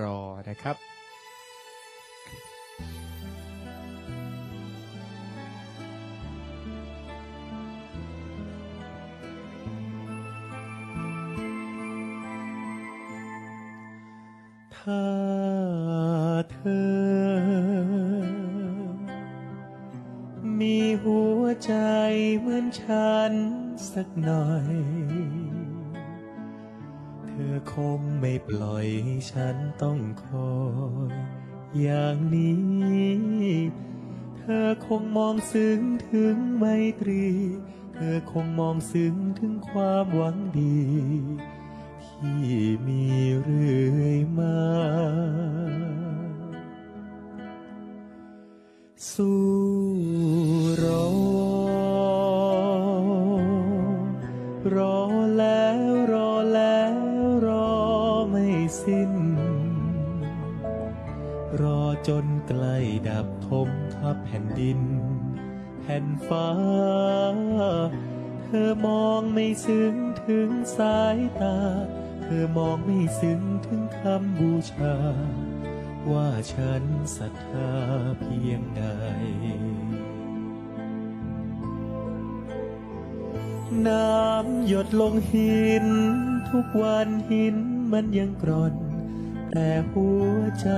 รอนะครับถ้าเธอ มีหัวใจเหมือนฉันสักหน่อย เธอคงไม่ปล่อยให้ฉันต้องคอยอย่างนี้ เธอคงมองซึ้งถึงไมตรี เธอคงมองซึ้งถึงความหวังดี ที่มีเรื่อยมา สู้รอรอ สิ้น รอจนใกล้ดับทมทับแผ่นดิน แผ่นฟ้า เธอมองไม่ซึ้งถึงสายตา เธอมองไม่ซึ้งถึงคำบูชา ว่าฉันศรัทธาเพียงใด น้ำหยดลงหิน ทุกวันหินมันยังกร่อน แต่หัวใจ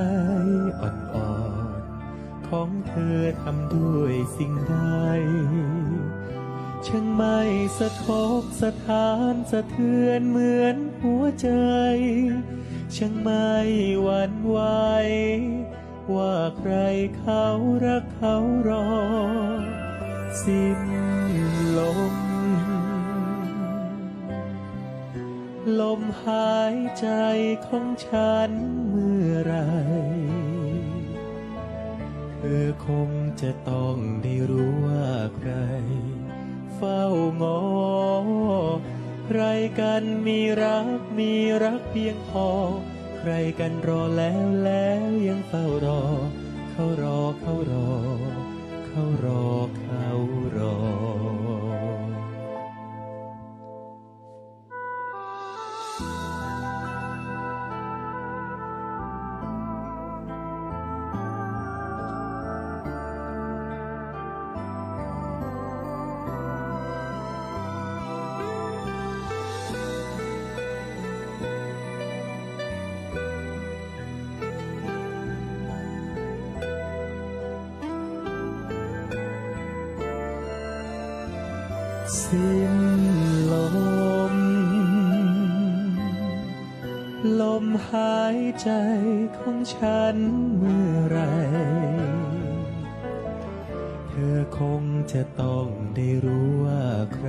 อ่อนๆ ของเธอทำด้วยสิ่งใดช่างไม่สะทกสะท้านสะเทือนเหมือนหัวใจ ช่างไม่หวั่นไหวว่าใครเขารักเขารอ สิ้นลม ลมหายใจของฉันเมื่อไร เธอคงจะต้องได้รู้ว่าใคร เฝ้างองใครกันมีรักมีรักเพียงพอ ใครกันรอแล้วแล้วยังเฝ้ารอ เขารอเขารอ เขารอ สิ้นลม ลมหายใจของฉันเมื่อไร เธอคงจะต้องได้รู้ว่าใคร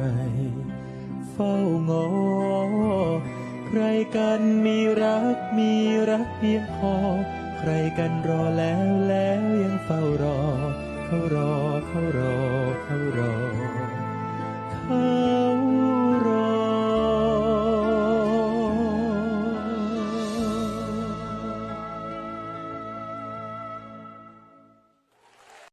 เฝ้างอ ใครกันมีรักมีรักเพียงพอ ใครกันรอแล้วแล้วยังเฝ้ารอ เขารอเขารอเขารอเขา